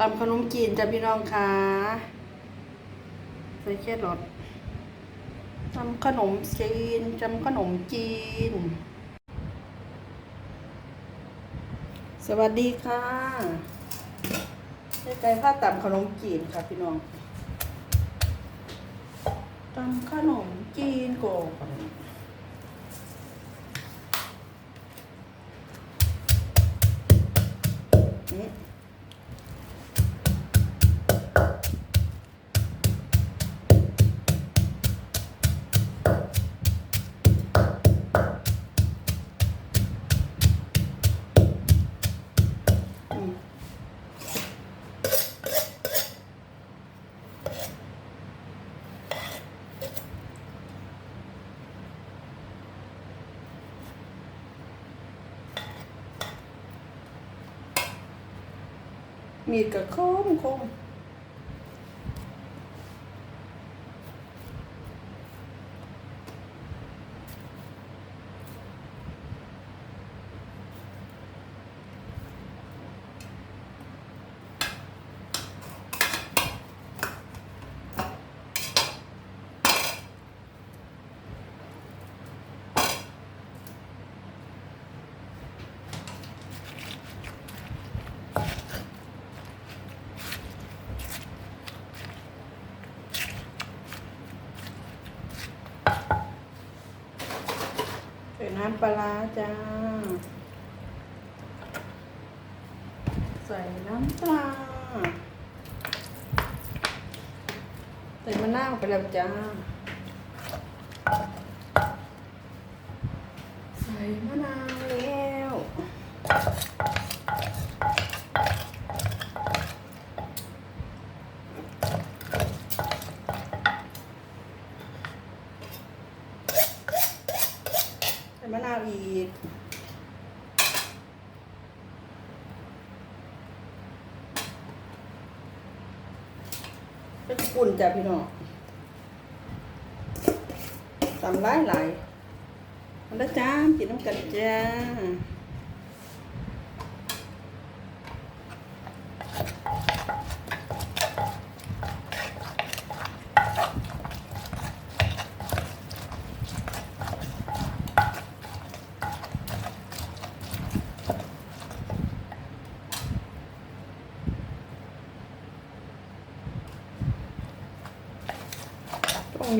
ตำขนมจีนจ้ะพี่น้องค่ะใส่แค่รสตำขนมจีนจำขนมจีน สวัสดีค่ะได้ไก่ผ้าตำขนมจีนค่ะพี่น้องตำขนมจีนโกอน อืมมีดกัำปลาจ้า ใส่น้ำปลา ใส่มะนาวไปแล้วจ้า ใส่มะนาวอีก เปุ่นจ้ะพี่น้องตำหลายหลายมันได้จ้ากินน้ำกันจ้า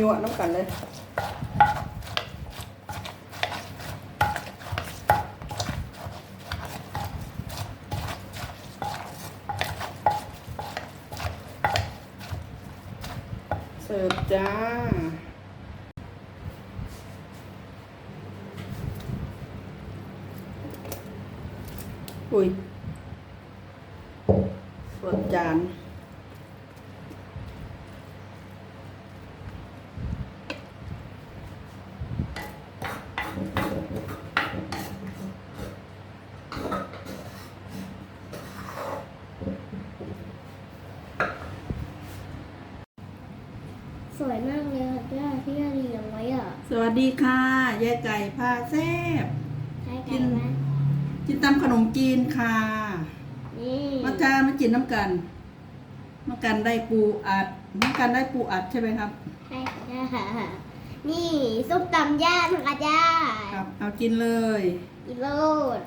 ยั่วน้ำกันเลยเสิร์ฟจ้า อุ้ยส่วนจาน สวยมากเลยค่ะย่าที่ย่าเลี้ยงไว้อะ สวัส ดีค่ะยายไก่พาแซบใช่กิกันนไหมกินตำขนมจีนค่ะ นี่มาจ้ามากินน้ำกันมากันได้ปูอัดมากันได้ปูอัดใช่ไหมครับ ใช่ค่ะนี่ส้มตำย่านะคะย่าครับเอากินเลยอีโรด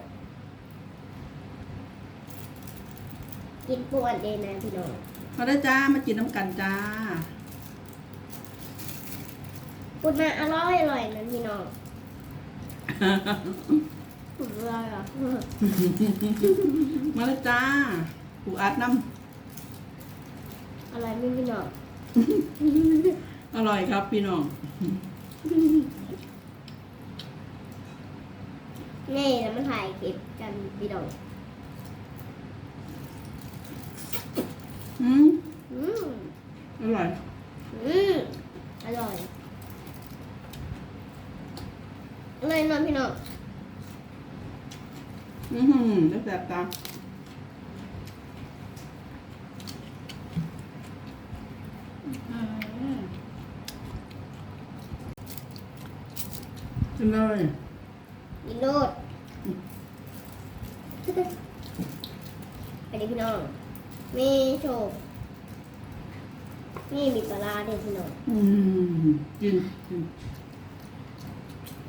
กินปวดเลยนะพี่น้องมาได้จ้ามากินน้ำกันจ้า ปุดมาอร่อยอร่อยนะพี่น้องปุดอร่อยอะมาเลยจ้าปูอัดน้อร่อยไหมพี่น้องำอร่อยครับพี่น้อง นี่แล้วมาถ่ายคลิปกันพี่น้องอืม อืม อร่อย อืม อร่อย อร่อยเนอะพี่น้องอือหือได้แบบตากินเลยอีโรดไปดิพี่น้องมีโชคนี่มีปลาร้าด้วยพี่น้องอืมกินกิน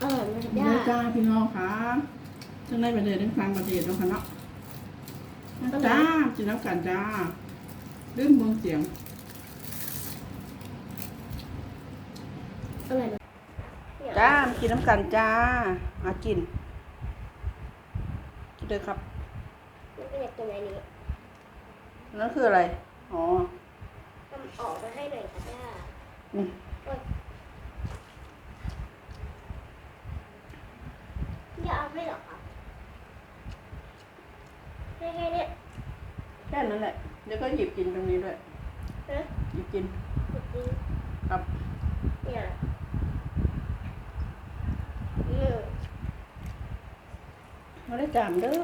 อร่อยไหมครับเด้ย่าอจ้าพี่น้องค่ะทั้งในประเทศทั้งต่างประเทศเนาะค่ะเนาะจ้ากินน้ำกันจ้าลืมเมืองเสียง อร่อยไหมจ้ามากินน้ำกันจ้ามากิน กินเลยครับ มันเป็นอย่างตัวไหนนี้นั่นคืออะไร อ๋อ ทำออกมาให้หน่อยครับย่าอืมย่าเอาให้เหรอครับให้แค่เนี้ย แค่นั้นแหละ เดี๋ยว ก็หยิบกินตรงนี้ด้วยนะหยิบกินจริงครับเนี่ยอืมมาได้จามเด้อ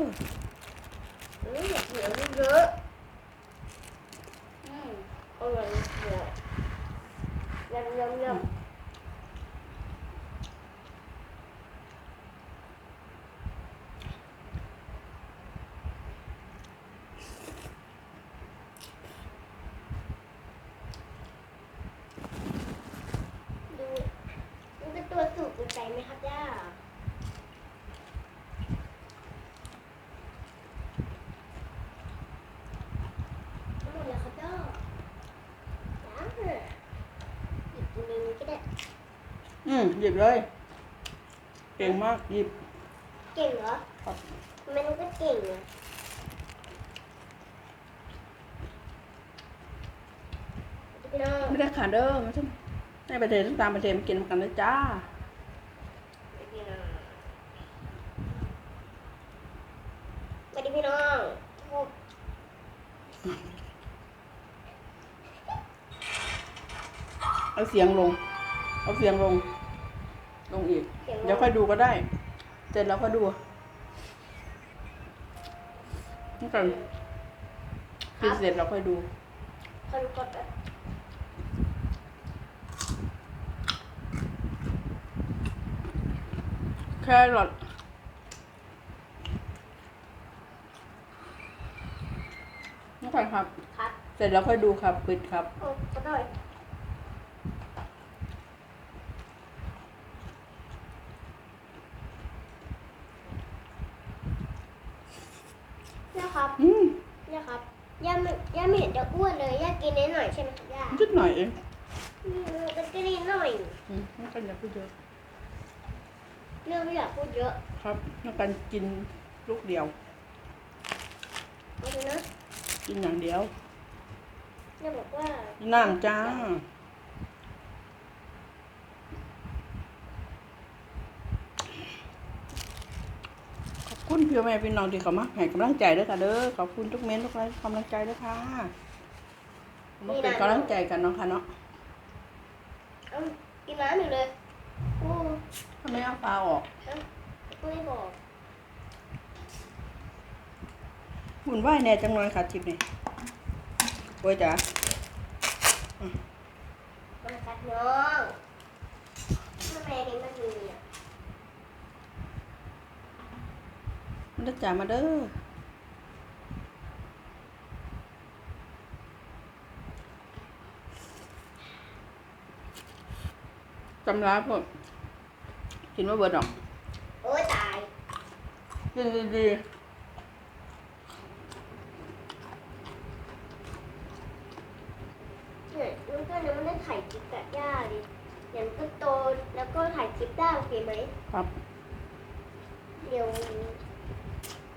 อืมอยากเหนียวเยอะอืมอร่อยเหนียวยำยำยำดูมันเป็นตัวสูบเกินไปไหมครับย่าทั้งหมดแล้วครับย่ายังเหรออีกตัวหนึงก็ได้ อืมหยิบเลย เก่งมากหยิบ เก่งเหรอครับทำไมมันก็เก่งอะพี่น้องไม่ได้ขาดเด้อไม่ใช่ในประเทศทั้งต่างประเทศมากินกันเลยจ้า พี่น้องสวัสดีพี่น้องพบเอาเสียงลง เอาเสียงลง ลงอีกเสียงเดี๋ยวค่อยดูก็ได้ เสร็จแล้วก็ดูนี่ก่อนกินเสร็จแล้วค่อยดูคนกดแบบแครอทนี่ก่อนครับครับ เสร็จแล้วค่อยดูครับปิดครับโอ้ก็ได้เนี่ยครับ อืม เนี่ยครับย่าไม่ย่าไม่เห็น จะอ้วนเลยย่ากินนิดหน่อยใช่ไหมครับย่านิดหน่อยเองอืมมันก็นิดหน่อยอืมน้องกันอย่าพูดเยอะเรื่องไม่อยากพูดเยอะครับน้องกันกินลูกเดียว เอาดูนะกินอย่างเดียว ย่าบอกว่า น้ำจ้า ขอบคุณพี่แม่พี่น้องที่เขามาให้กำลังใจด้วยค่ะเด้อขอบคุณทุกเม้นทุกไลค์กำลังใจด้วยค่ะมาเป็นกำลังใจกันเนาะค่ะเนาะเอากินน้ำอยู่เลยโอ้ทำไมเอาปลาออกไม่บอกหุ่นไหวายแน่จังเลยค่ะทิปนี่โอ้ยจ๋ามากัดน้องทำไมอันนี้มันมีอะ มันได้จ๋ามาเด้อจำร้าพวกกินว่าเบิร์ดหรอกโอ้ยตายกินดีเนี่ยมันก็เนี่ยมันได้ถ่ายคลิปกับย่าดิอย่างก็โตแล้วก็ถ่ายคลิปได้โอเคไหมๆครับ เดี๋ยว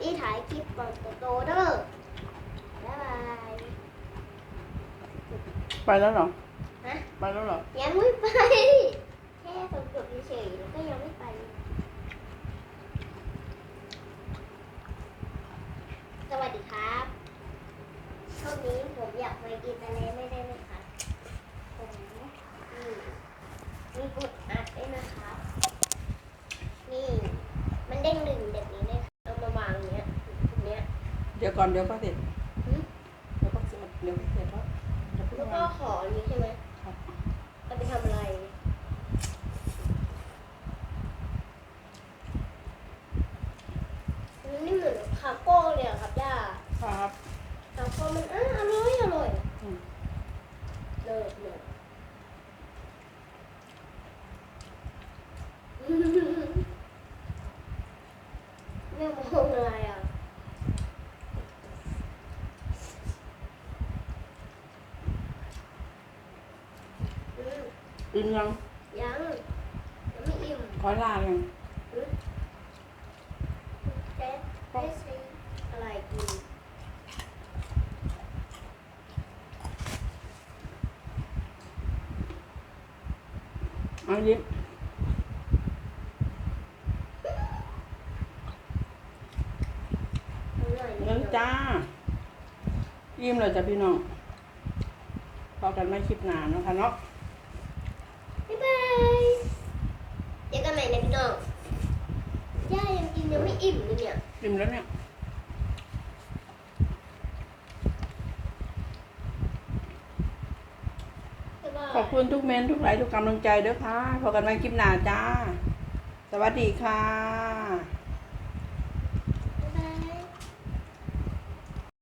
นี่ถ่ายคลิปก่อนโตๆเด้อบ๊ายบายไปแล้วเหรอ ฮะ ไปแล้วเหรอ ยังไม่ไป แค่สำรวจเฉยๆแล้วก็ยังไม่ไป สวัสดีครับช่วงนี้ผมอยากไปกินทะเลไม่ได้ไหมครับผมนี่มีกดอัดด้วยนะครับ นี่ มันเด้งดึงแบบนี้เลยเอามาวางอย่างเนี้ยตรงเนี้ย เดี๋ยว ก่อนเดี๋ยวก็เสร็จหึเดี๋ยวก็เสร็จเดี๋ยวก็เสร็จแล้วเดี๋ยวเพิ่งแล้วก็มาขออย่างนี้ใช่ไหมครับเอาไปทำอะไร มันไม่เหมือนคาโก้เลยอะครับย่า ครับ คาโก้มันอ้ามี กินยังยังยังไม่อิ่มขอลายังเจ๊ไม่ใช่อะไรกินเอายิ้มอร่อยเงินจ้า ยิ้มเลยจ้ะพี่น้องพอกันไม่คลิปหนาเนาะคะเนาะ บ๊ายบาย เจอกันใหม่นะพี่น้องย่ายังกินยังไม่อิ่มเลยเนี่ยยิ้มแล้วเนี่ยบ๊ายบายขอบคุณทุกเมนต์ทุกไลค์ทุกกำลังใจด้วยค่ะพอกันไม่คลิปหนาจ้า สวัสดีค่ะ